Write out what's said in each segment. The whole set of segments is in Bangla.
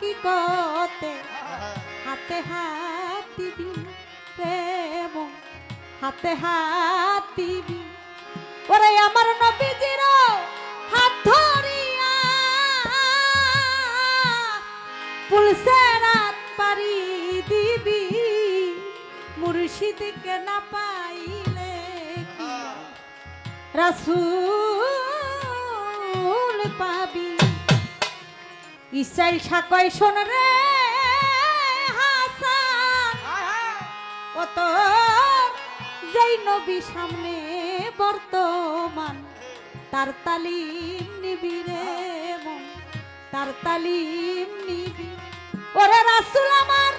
হাকিকতে হাতে হাত দিবি প্রেম হাতে হাত দিবি ওরে আমার নবীজির হাত ধরিয়া পুলসে রাত পারি দিবি, মুর্শিদকে না পাইলে রাসূল পাবি ইসরাইল সাকয় শোন রে হাসান। ও তোর যেই নবী সামনে বর্তমান তার তালিম নিবি রে মন তার তালিম নিবি। ওরে রাসূল আমার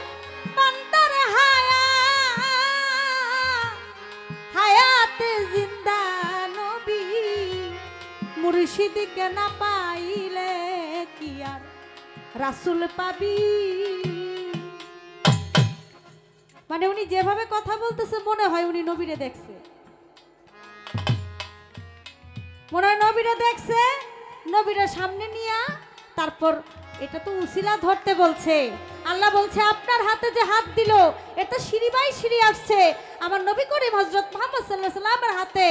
বান্দার হায়া হায়াতে জিন্দা নবী। মুর্শিদকে না রাসূল পাবি। মানে উনি যেভাবে কথা বলতেছে, মনে হয় উনি নবীরে দেখছে। মনে হয় নবীরে দেখছে, নবীরা সামনে নিয়া তারপর এটা তো উসিলা ধরতে বলছে। আল্লাহ বলছে, আপনার হাতে যে হাত দিল, এটা সিঁড়ি বাই সিঁড়ি আসছে। আমার নবী করিম হজরত মোহাম্মদ সাল্লাহ সাল্লামের হাতে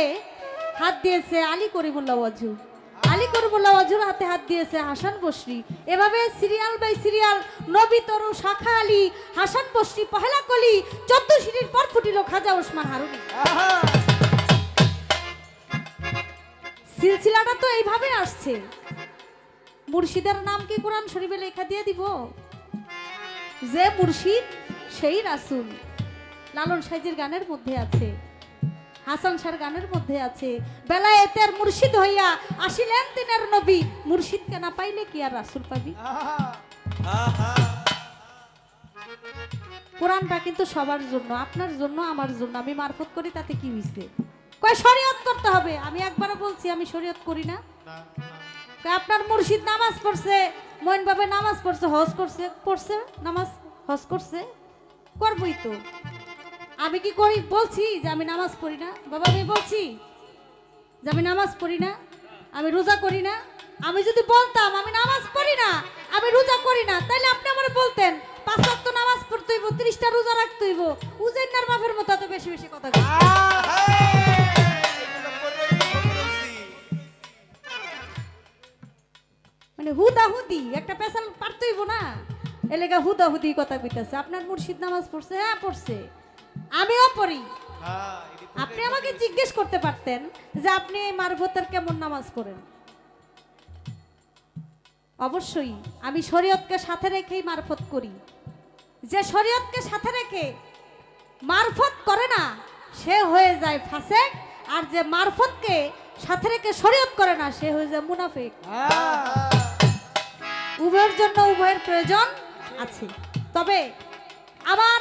হাত দিয়েছে আলী করিমুল্লাহ ওয়াজু। আলী করিমুল্লাহ ওয়াজুর হাতে হাত দিয়েছে হাসান বসরি। এভাবে সিরিয়াল বাই সিরিয়াল নবী তরু শাখা আলী হাসান বসরি পহেলা কলি চোদ্দ সিঁড়ির পর ফুটিল খাজা ওসমান হারুনি। সিলসিলাটা তো এইভাবে আসছে। মুর্শিদের নাম কি কোরআন শরীফে লেখা দিয়ে দিব? যে মুর্শিদ সেই রাসূল। লালন সাইজের গানের মধ্যে আছে। হাসান শাহর গানের মধ্যে আছে বেলায়েতের মুর্শিদ হইয়া আসিলেন দিনের নবী। মুর্শিদকে না পাইলে কি আর রাসূল পাবি? কোরআনটা কিন্তু সবার জন্য, আপনার জন্য, আমার জন্য। আমি মারফত করি, তাতে কি হইছে? কয়, শরীয়ত করতে হবে। আমি একবারও বলছি, আমি শরীয়ত করি না। আপনার মুর্শিদ নামাজ পড়ছে মইন বাবা নামাজ পড়ছে, হজ করছে, পড়ছে, নামাজ হজ করছে, করবই তো। আমি কি করি? বলছি যে আমি নামাজ পড়ি না। বাবা, আমি বলছি যে আমি নামাজ পড়ি না। আমি রোজা করি না। আমি যদি বলতাম আমি নামাজ পড়ি না, আমি রোজা করি না তাহলে আপনি আমার বলতেন, পাঁচ ওয়াক্ত নামাজ পড়তে হইব, তিরিশটা রোজা রাখতে হইব। উজাইনার বাপের মতো এত বেশি বেশি কথা মানে হুদা হুদি একটা পেশাল পারতে হইব না। এলাকা হুদা হুদি কথা কইতাছে। আপনার মুর্শিদ নামাজ পড়ছে হ্যাঁ পড়ছে। আমিও পড়ি। আপনি আমাকে জিজ্ঞেস করতে পারতেন যে আপনি এই মারফতের কেমন নামাজ পড়েন? অবশ্যই আমি শরীয়তকে সাথে রেখেই মারফত করি। যে শরীয়তকে সাথে রেখে মারফত করে না সে হয়ে যায় ফাসেক আর যে মারফতকে সাথে রেখে শরীয়ত করে না সে হয়ে যায় মুনাফিক। উভয়ের জন্য উভয়ের প্রয়োজন আছে। তবে আমার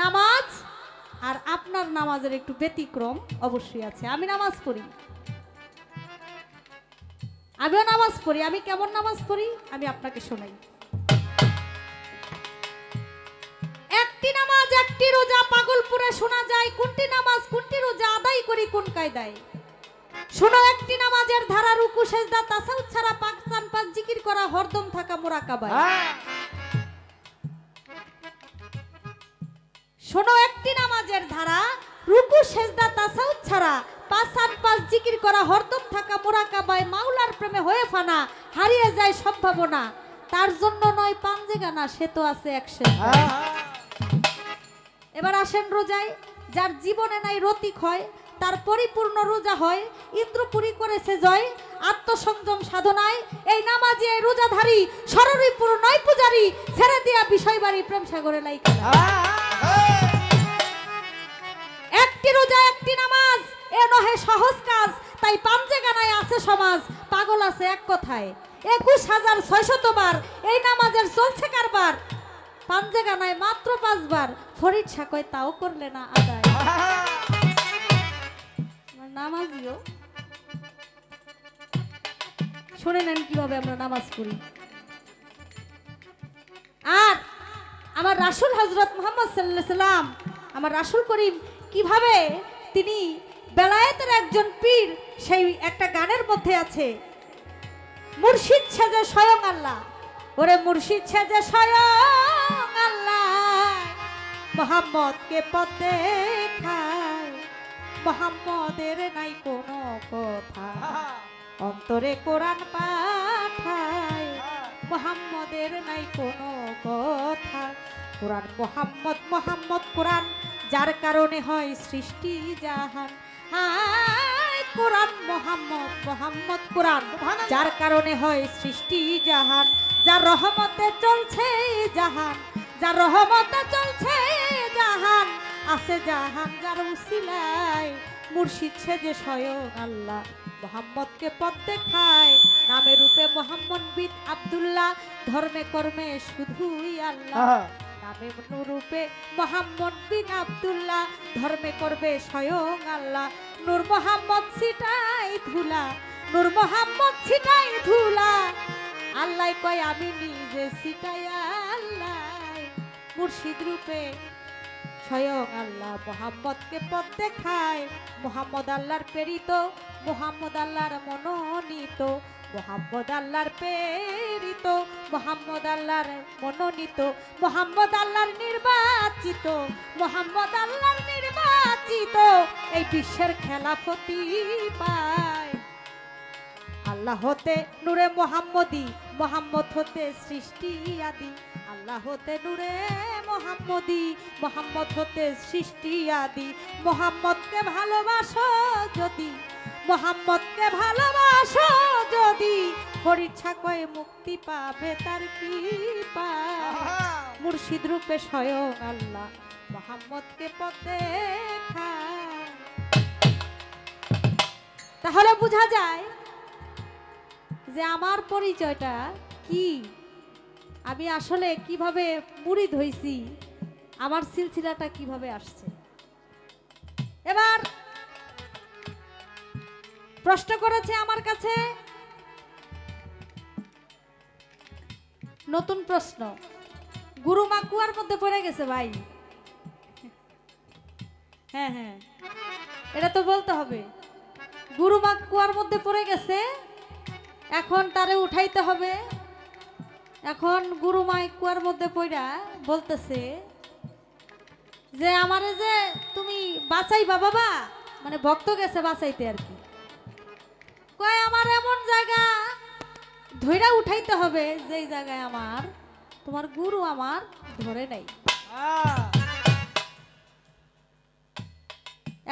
নামাজ আর আপনার নামাজের একটু ব্যতিক্রম অবশ্যই আছে। আমি নামাজ পড়ি। আমিও নামাজ পড়ি। আমি কেমন নামাজ পড়ি? আমি আপনাকে শোনাই। একটি নামাজ, একটি রোজা। পাগলপুরে শোনা যায়, কোনটি নামাজ, কোনটি রোজা, আদায় করি কোন কায়দায়? শোনো, একটি নামাজের ধারা, রুকু, সেজদা, তাসাউদ ছাড়া পাকিস্তান পাঁচ জিকির করা, হরদম থাকা মোরাকাবায়। শোনো, একটি নামাজের ধারা, রুকু, সেজদা, তাসাউদ ছাড়া পাঁচ সাত পাঁচ জিকির করা, হরদম থাকা, মোরাকাবায়, মাওলার প্রেমে হয়ে ফানা, হারিয়ে যায় সম্ভাবনা। তার জন্য নয় পাঞ্জে গানা, সে তো আছে একশো এবার আসেন রোজায়, যার জীবনে নাই রতিক হয় তার পরিপূর্ণ রোজা হয়, ইন্দ্রপুরী করেছে জয়, আত্মসংযম সাধনায়, এই নামাজি রোজাধারী সররিপুর নয় পূজারি, ছেড়ে দিয়া বিষয় বাড়ি প্রেম সাগরে লাই একটি রোজা একটি নামাজ, এ নহে সহজ কাজ। তাই পাঞ্জে গানায় আছে সমাজ, পাগল আছে এক কথায়। একুশ হাজার ছয়শতবার এই নামাজের চলছে কারবার। পাঞ্জে গানায় মাত্র পাঁচবার, ফরিদ সাকয় তাও করলে না আদায়। নামাজিও শুনে নেন কীভাবে আমরা নামাজ পড়ি। আর আমার রাসুল হজরত মোহাম্মদ সাল্লাহ সাল্লাম আমার রাসুল করিম কীভাবে তিনি বেলায়েতের একজন পীর সেই একটা গানের মধ্যে আছে, মুর্শিদ সাজে স্বয়ং আল্লাহ। ওরে মুর্শিদ সেজে স্বয়ং আল্লাহ। মোহাম্মদকে পথ দেখায় মোহাম্মদের নাই কোনো কথা। অন্তরে কোরআন পাঠায়, মোহাম্মদের নাই কোনো কথা। কোরআন মোহাম্মদ মোহাম্মদ কোরআন যার কারণে হয় সৃষ্টি জাহান। হায় কোরআন মোহাম্মদ মোহাম্মদ কোরআন। যার কারণে হয় সৃষ্টি জাহান। যার রহমতে চলছে জাহান যার রহমতে চলছে জাহান আছে জাহান যার উসিলায় মুর্শিদ যে স্বয়ং আল্লাহ। মোহাম্মদকে পথ দেখায় নামে রূপে মোহাম্মদ বিন আব্দুল্লাহ ধর্মে কর্মে শুধুই আল্লাহ। নামে রূপে মোহাম্মদ বিন আব্দুল্লাহ, ধর্মে করবে স্বয়ং আল্লাহ। নূর মোহাম্মদ ছিটাই ধুলা, নূর মোহাম্মদ ছিটাই ধুলা। আল্লাহ কয়, আমি নিজে ছিটাই আল্লাহ। মুর্শিদ রূপে স্বয়ং আল্লাহ মোহাম্মদকে পথ দেখায়। মোহাম্মদ আল্লাহর প্রেরিত, মোহাম্মদ আল্লাহর মনোনীত। মোহাম্মদ আল্লাহর প্রেরিত, মোহাম্মদ আল্লাহর মনোনীত, মোহাম্মদ আল্লাহর নির্বাচিত, মোহাম্মদ আল্লাহর নির্বাচিত। এই বিশ্বের খেলাফতি পায়। আল্লাহ হতে নূরে মোহাম্মদি, মোহাম্মদ হতে সৃষ্টি আদি। আল্লাহ হতে নূরে মোহাম্মদি, মোহাম্মদ হতে সৃষ্টি আদি। মোহাম্মদকে ভালোবাসো যদি মোহাম্মদকে ভালোবাসো যদি। পরীক্ষা কয়ে মুক্তি পাবে তার কৃপা। মুর্শিদ রূপে স্বয়ং আল্লাহ মোহাম্মদকে পথে তাহলে বোঝা যায় যে আমার পরিচয়টা কি। আমি আসলে কীভাবে মুড়ি ধইছি আমার সিলসিলাটা কীভাবে আসছে। এবার প্রশ্ন করেছে আমার কাছে। নতুন প্রশ্ন। গুরু মা কুয়ার মধ্যে পড়ে গেছে ভাই। হ্যাঁ হ্যাঁ। এটা তো বলতে হবে। গুরু মা কুয়ার মধ্যে পড়ে গেছে। এখন তারে উঠাইতে হবে। এখন গুরু মাই কুয়ার মধ্যে পড়া বলতেছে যে, আমারে যে তুমি বাঁচাইবা বাবা মানে ভক্ত গেছে বাঁচাইতে আর কি। কয় আমার এমন জায়গা? ধইরা উঠাইতে হবে যেই জায়গায় আমার তোমার গুরু আমার ধরে নাই।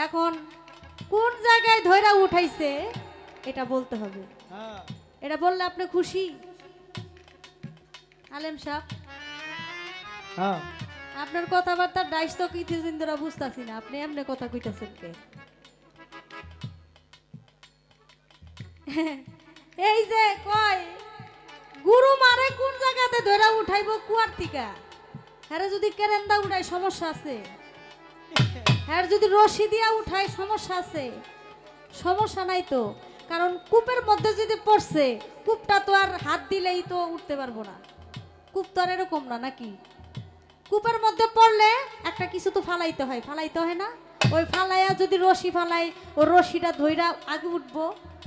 এখন কোন জায়গায় ধইরা উঠাইছে এটা বলতে হবে। এটা বললে আপনি খুশি? আলেম সাহ। আপনার কথাবার্তার ডাইস তো কিছুদিন ধরে বুঝতেছি না আপনি এমনি কথা কইতেছেন কে? এই যে কয়, গুরু মারে কোন জায়গাতে ধরে উঠাইব কুয়ার টিকা হ্যাঁ যদি কেরেন্দা উঠায়, সমস্যা আছে। হ্যাঁ যদি রশি দিয়া উঠায়, সমস্যা আছে। সমস্যা নাই তো। কারণ কূপের মধ্যে যদি পড়ছে, কূপটা তো আর হাত দিলেই তো উঠতে পারব না। কূপ তো আর এরকম না, নাকি? কূপের মধ্যে পড়লে একটা কিছু তো ফালাইতে হয়। ফালাইতে হয় না? ওই ফালাইয়া যদি রশি ফালাই ও রশিটা ধইরা আগে উঠবো।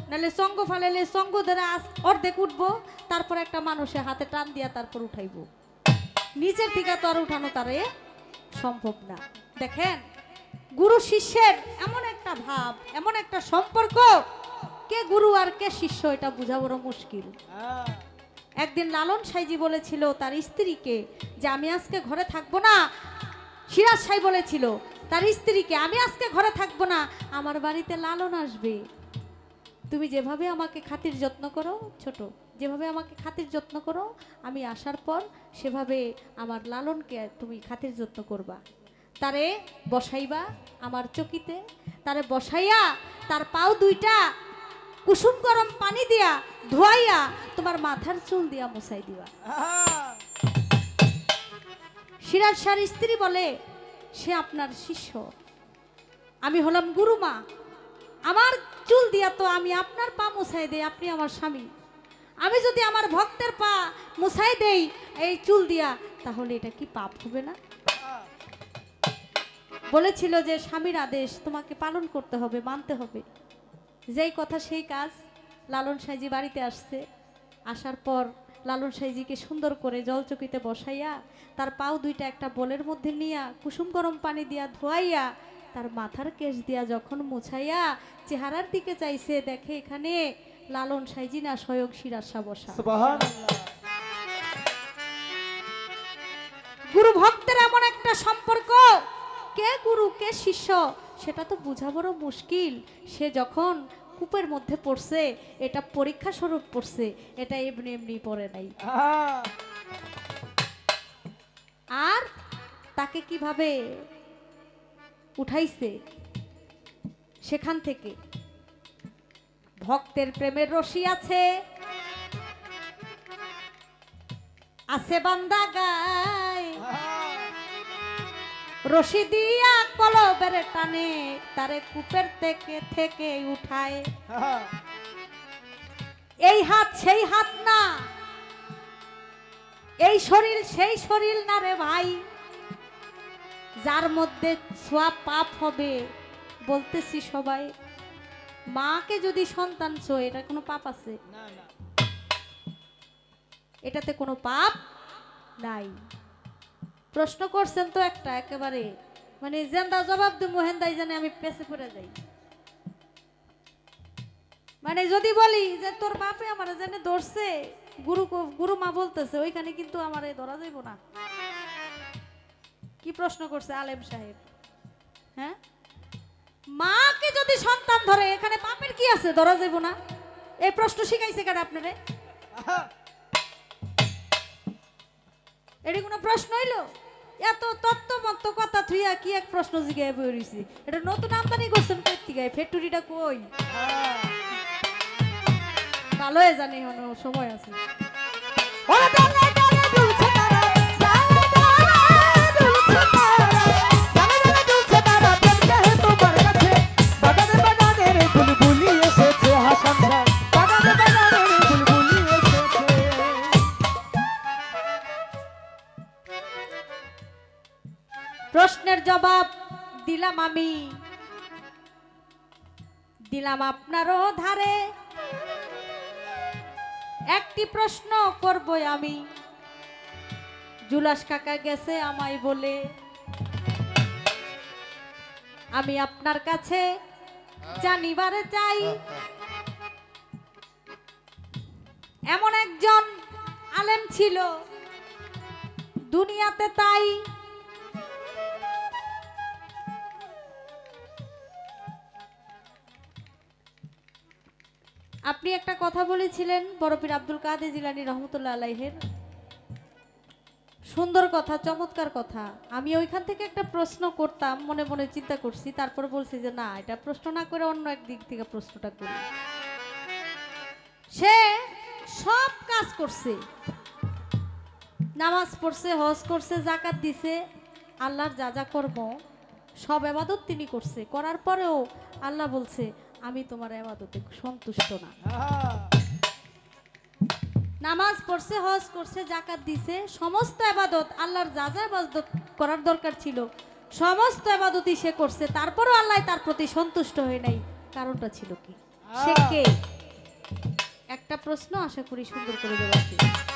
নাহলে সঙ্গ ফালাইলে সঙ্গ ধরে অর্ধেক উঠবো, তারপর একটা মানুষের হাতে টান দিয়া তারপর উঠাইবো। নিজের থেকে তো আর উঠানো তারে সম্ভব না। দেখেন, গুরু শিষ্যের এমন একটা ভাব, এমন একটা সম্পর্ক, কে গুরু আর কে শিষ্য, এটা বোঝা বড় মুশকিল। একদিন লালন সাইজি বলেছিল তার স্ত্রীকে যে, আমি আজকে ঘরে থাকব না। সিরাজ সাই বলেছিল, তার স্ত্রীকে আমি আজকে ঘরে থাকব না, আমার বাড়িতে লালন আসবে। তুমি যেভাবে আমাকে খাতির যত্ন করো, ছোট, যেভাবে আমাকে খাতির যত্ন করো, আমি আসার পর সেভাবে আমার লালনকে তুমি খাতির যত্ন করবা। তারে বসাইবা আমার চকিতে, তারে বসাইয়া তার পাও দুইটা কুসুম গরম পানি দিয়া ধোয়াইয়া তোমার মাথার চুল দিয়া মশাই দিবা। সিরাজ শাহর স্ত্রী বলে, সে আপনার শিষ্য। আমি হলাম গুরুমা। আমার চুল দিয়া তো আমি আপনার পা মুছাই দেই, আপনি আমার স্বামী। আমি যদি আমার ভক্তের পা মুছাই দেই এই চুল দিয়া, তাহলে এটা কি পাপ হবে না? বলেছিল যে স্বামীর আদেশ তোমাকে পালন করতে হবে, মানতে হবে। যেই কথা সেই কাজ লালন সাইজি বাড়িতে আসছে। আসার পর লালন সাইজিকে সুন্দর করে জলচকিতে বসাইয়া, তার পাও দুইটা একটা বলের মধ্যে নিয়া, কুসুম গরম পানি দিয়া ধোয়াইয়া তার মাথার কেশ দিয়া যখন মুছাইয়া চেহারার দিকে চাইছে দেখে এখানে লালন সাইজি না স্বয়ং শিরাশা বসা। গুরু ভক্তের এমন একটা সম্পর্ক কে গুরু কে শিষ্য সেটা তো বোঝা বড় মুশকিল। সে যখন কূপের মধ্যে পড়ছে এটা পরীক্ষা স্বরূপ পড়ছে এটা এমনি এমনি পড়ে নাই। আর তাকে কীভাবে উঠাইছে সেখান থেকে। ভক্তের প্রেমের রশি আছে। আছে বান্দা গায়। রশি দিয়া কলবের টানে তারে কূপের থেকে থেকে উঠায়। এই হাত সেই হাত না। এই শরীর সেই শরীর না রে ভাই। যার মধ্যে ছোঁয়া পাপ হবে বলতেছি সবাই মাকে যদি সন্তান ছোঁয় এটা কোনো পাপ আছে? এটাতে কোনো পাপ নাই। প্রশ্ন করছেন তো একটা একেবারে মানে জেন্দা জবাব দু মোহেন্দাই জানে আমি পেছে পড়ে যাই। মানে যদি বলি যে তোর বাপে আমার জানে ধরছে গুরু গুরু মা বলতেছে ওইখানে কিন্তু আমার ধরা যাইব না। কি প্রশ্ন করছে আলেম সাহেব? হ্যাঁ? মাকে যদি সন্তান ধরে, এখানে বাপের কি আছে? ধরা যাইব না। এই প্রশ্ন শিখাইছে কেন আপনারে? এটা কোনো প্রশ্ন হইল? এত তত্ত্বমত্ত কথা থুইয়া কি এক প্রশ্ন বই রইছি? এটা নতুন আমদানি করছেন কই থেকে ফ্যাক্টরিটা কই? আহা। ভালো হয়ে জানি হনো সময় আছে। জবাব দিলাম আমি। দিলাম আপনারও ধারে। একটি প্রশ্ন করব আমি। জুলাস কাকা গেছে আমায় বলে, আমি আপনার কাছে জানিবারে চাই। এমন একজন আলেম ছিল, দুনিয়াতে তাই আপনি একটা কথা বলেছিলেন বড়পীর আব্দুল কাদের জিলানি রহমতুল্লাহ আলাইহের। সুন্দর কথা, চমৎকার কথা। আমি ওইখান থেকে একটা প্রশ্ন করতাম, মনে মনে চিন্তা করছি, তারপর বলছি যে না, এটা প্রশ্ন না করে অন্য এক দিক থেকে প্রশ্নটা করি। সে সব কাজ করছে। নামাজ পড়ছে, হজ করছে, জাকাত দিছে, আল্লাহর যা যা কর্ম, সব এবাদত তিনি করছে। করার পরেও আল্লাহ বলছে আমি তোমার এবাদতে সন্তুষ্ট না। নামাজ পড়ছে হজ করছে জাকাত দিছে সমস্ত আবাদত আল্লাহর যা যা আবাদত করার দরকার ছিল সমস্ত আবাদতই সে করছে। তারপরও আল্লাহ তার প্রতি সন্তুষ্ট হয়ে নাই। কারণটা ছিল কি? সে কে? একটা প্রশ্ন আশা করি সুন্দর করে দেওয়া